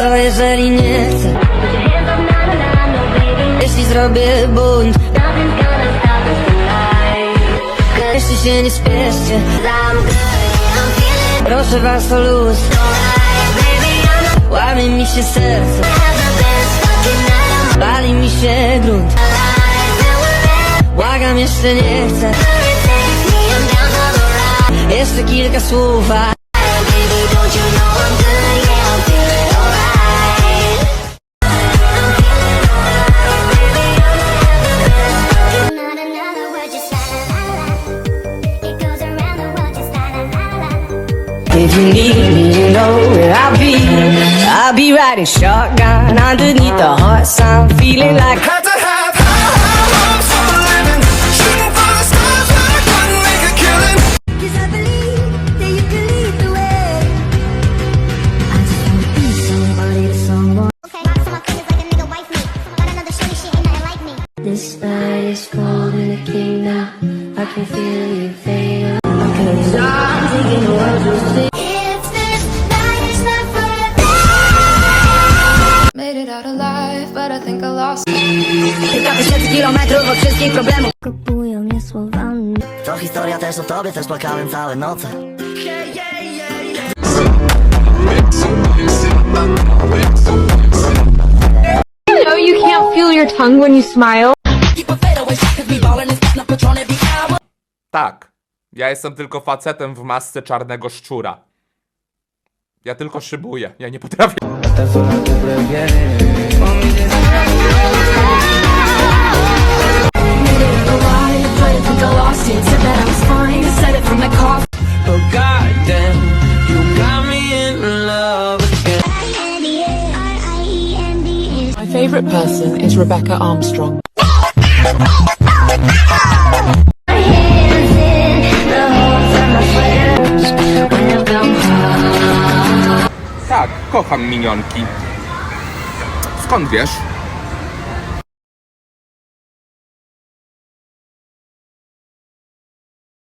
Co jeżeli nie chcę? Jeśli zrobię bunt Jeśli się nie spieszcie Proszę was o luz. Łamie mi się serce. Pali mi się grunt. Błagam, jeszcze nie chcę. Jeszcze kilka słów If you need me, you know where I'll be. I'll be riding shotgun underneath the hot sun, feeling like Had to have high, high hopes for a living. Shooting for the stars when I couldn't make a killing. Cause I believe that you can lead the way. I just wanna be somebody to someone. Okay. Rock someone clean like a nigga wife me. Got another shorty, she ain't nothing like me. This night is cold in the king now. I can feel you fade. Cause I'm taking the world to see. Tysięcy kilometrów od wszystkich problemów. Kupują mnie słowami. To historia też o tobie, też płakałem całe noce You know you can't feel your tongue when you smile. Tak. Ja jestem tylko facetem w masce czarnego szczura. Ja tylko szybuję. Ja nie potrafię. My favourite person is Rebecca Armstrong. Kocham minionki. Skąd wiesz?